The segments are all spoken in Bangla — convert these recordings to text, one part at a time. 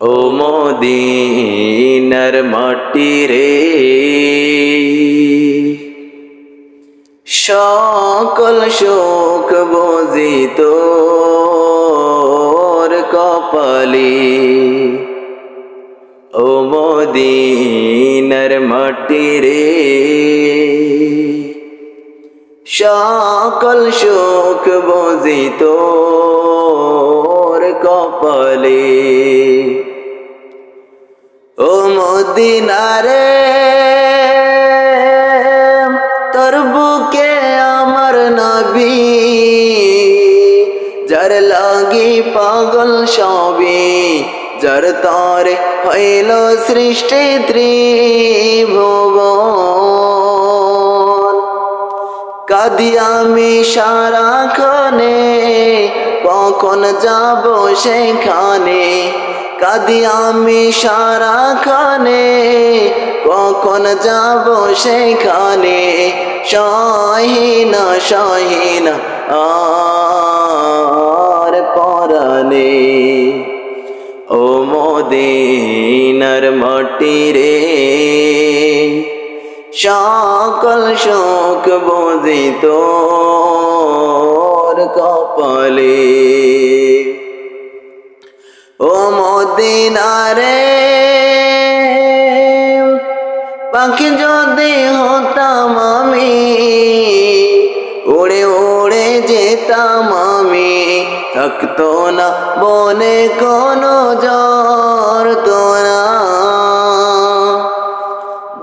ও মদিনার মাটি রে। সকল শোক বজিত কপালি। ও মদিনার মাটি রে। সকল শোক বজিত কপালে। ও মদিনারে তোর বুকে আমার নবী, যার লাগি পাগল সবই, যার তরে হইল সৃষ্টি ত্রিভুবন। কাদি আমি সারাক্ষণে কখন যাব সেখানে? কাদি আমি সারাক্ষণে। কখন যাব সেখানে? সহিনা সহিনা, আর পরানে। ও মদিনার মাটি রে সকল শোক বোঝিত কপালে। ও মদিনারে পাখি যদি হতাম আমি, উড়ে উড়ে যেতাম আমি। থাকতো না বনে কোনো জ্বর তোরা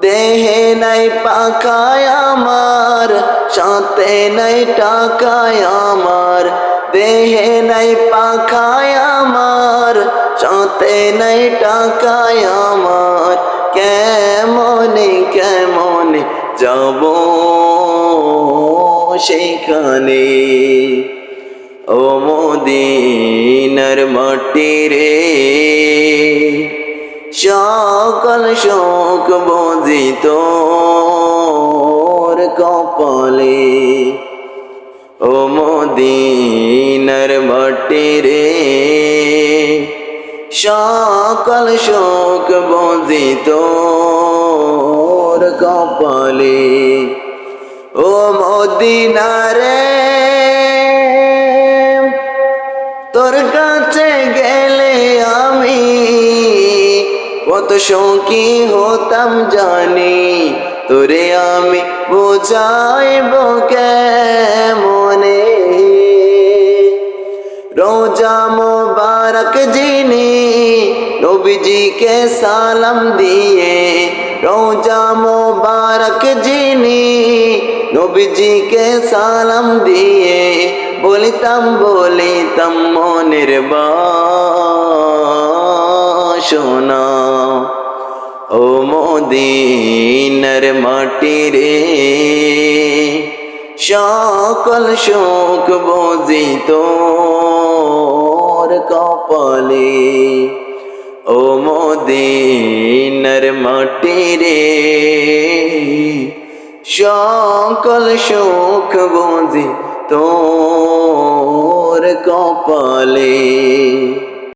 দেহে নাই পাকায় আমার সাথে নাই টাকায় আমার, দেহে নাই পাখায় আমার সাথে নাই টাকায় আমার, কেমনে কেমনে যাব সেখানে? ও মদিনার মাটি রে, সকল শোক বজিত কপালে। ও মদিনার মাটি রে, সকল শোক বজিত কপালে। ও মদিনারে তোর কাছে গেলে আমি কত শৌকি হতাম জানি। তোরে আমি বোঝাইব মনে রোজা মোবারক যিনি নবীজিকে সালাম দিয়ে, রোজা মোবারক যিনি নবীজিকে সালাম দিয়ে, বলিতাম বলিতাম মনের বাসনা। ও মদিনার মাটি রে, সকল শোক বজিত কপালে। ও মদিনার মাটি রে, সকল শোক বজি তোর কপালে।